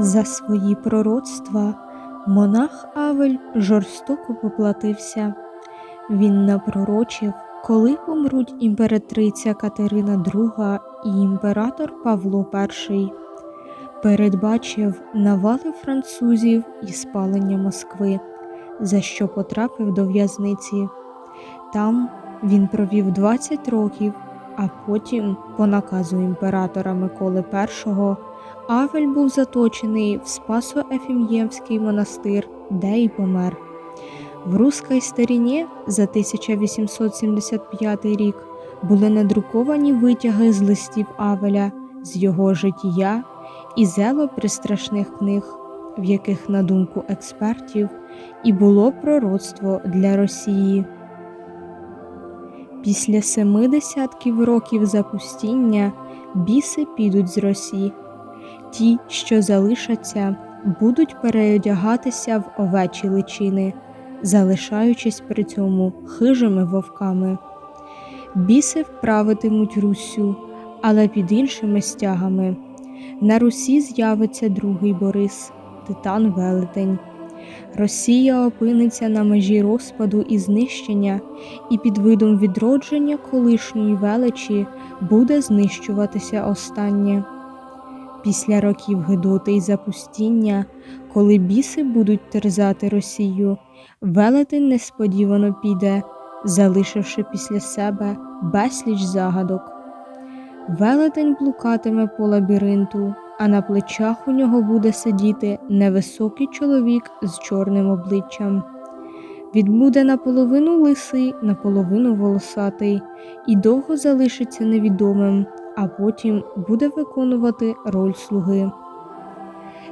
За свої пророцтва монах Авель жорстоко поплатився. Він напророчив, коли помруть імператриця Катерина II і імператор Павло І. Передбачив навали французів і спалення Москви, за що потрапив до в'язниці. Там він провів 20 років, а потім, по наказу імператора Миколи І, Авель був заточений в Спасо-Ефім'євський монастир, де й помер. В Руській старіні за 1875 рік були надруковані витяги з листів Авеля, з його життя і зело пристрашних книг, в яких, на думку експертів, і було пророцтво для Росії. Після семи десятків років запустіння біси підуть з Росії. Ті, що залишаться, будуть переодягатися в овечі личини, залишаючись при цьому хижими вовками. Біси вправитимуть Руссю, але під іншими стягами. На Русі з'явиться другий Борис, Титан Велетень. Росія опиниться на межі розпаду і знищення, і під видом відродження колишньої величі буде знищуватися останнє. Після років гидоти й запустіння, коли біси будуть терзати Росію, велетень несподівано піде, залишивши після себе безліч загадок. Велетень блукатиме по лабіринту, а на плечах у нього буде сидіти невисокий чоловік з чорним обличчям. Він буде наполовину лисий, наполовину волосатий і довго залишиться невідомим, а потім буде виконувати роль слуги.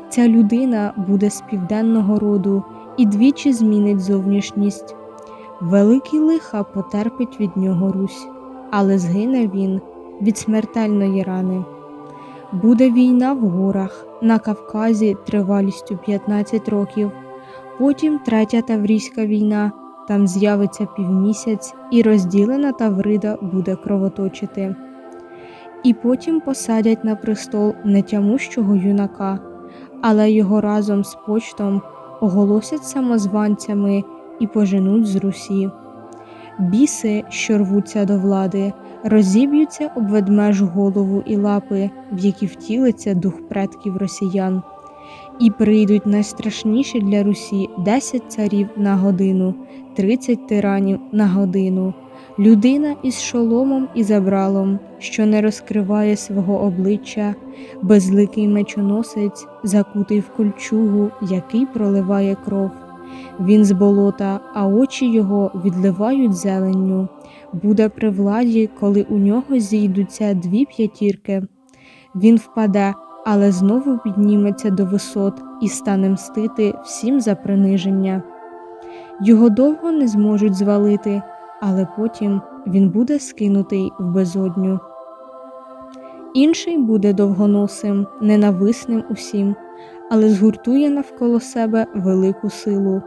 Ця людина буде з південного роду і двічі змінить зовнішність. Великий лиха потерпить від нього Русь, але згине він від смертельної рани. Буде війна в горах на Кавказі тривалістю 15 років, потім третя Таврійська війна, там з'явиться півмісяць, і розділена Таврида буде кровоточити. І потім посадять на престол нетямущого юнака, але його разом з почтом оголосять самозванцями і поженуть з Русі. Біси, що рвуться до влади, розіб'ються об ведмежу голову і лапи, в які втілиться дух предків росіян, і прийдуть найстрашніші для Русі 10 царів на годину, 30 тиранів на годину, людина із шоломом і забралом, що не розкриває свого обличчя, безликий мечоносець, закутий в кольчугу, який проливає кров. Він з болота, а очі його відливають зеленню. Буде при владі, коли у нього зійдуться дві п'ятірки. Він впаде, але знову підніметься до висот і стане мстити всім за приниження. Його довго не зможуть звалити, але потім він буде скинутий в безодню. Інший буде довгоносим, ненависним усім, але згуртує навколо себе велику силу.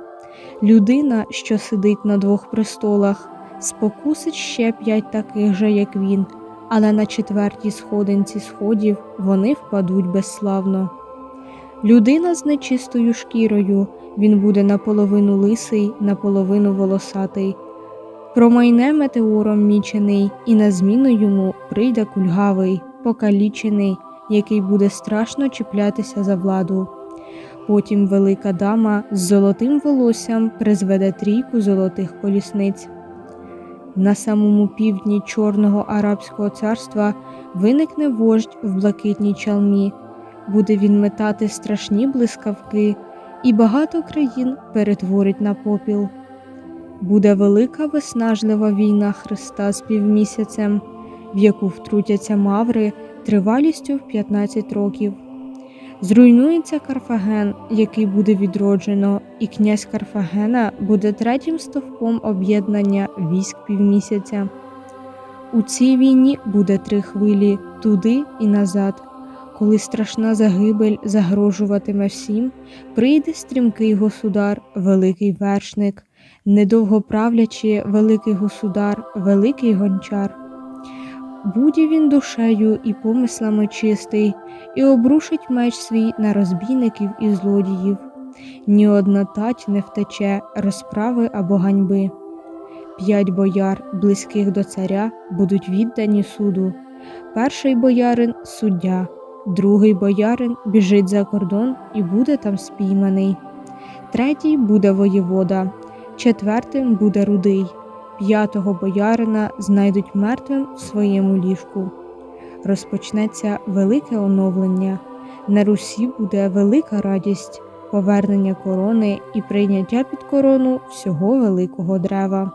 Людина, що сидить на двох престолах, спокусить ще п'ять таких же, як він, але на четвертій сходинці сходів вони впадуть безславно. Людина з нечистою шкірою, він буде наполовину лисий, наполовину волосатий. Промайне метеором мічений, і на зміну йому прийде кульгавий, покалічений, який буде страшно чіплятися за владу. Потім велика дама з золотим волоссям призведе трійку золотих колісниць. На самому півдні Чорного Арабського царства виникне вождь в блакитній чалмі, буде він метати страшні блискавки, і багато країн перетворить на попіл. Буде велика виснажлива війна Христа з півмісяцем, в яку втрутяться маври тривалістю в 15 років. Зруйнується Карфаген, який буде відроджено, і князь Карфагена буде третім стовпом об'єднання військ півмісяця. У цій війні буде три хвилі туди і назад. Коли страшна загибель загрожуватиме всім, прийде стрімкий государ, великий вершник, недовго правлячи великий государ, великий гончар. Буде він душею і помислами чистий, і обрушить меч свій на розбійників і злодіїв. Ні одна тать не втече розправи або ганьби. П'ять бояр, близьких до царя, будуть віддані суду. Перший боярин суддя, другий боярин біжить за кордон і буде там спійманий. Третій буде воєвода, четвертим буде рудий, п'ятого боярина знайдуть мертвим в своєму ліжку. Розпочнеться велике оновлення. На Русі буде велика радість, повернення корони і прийняття під корону всього великого дерева.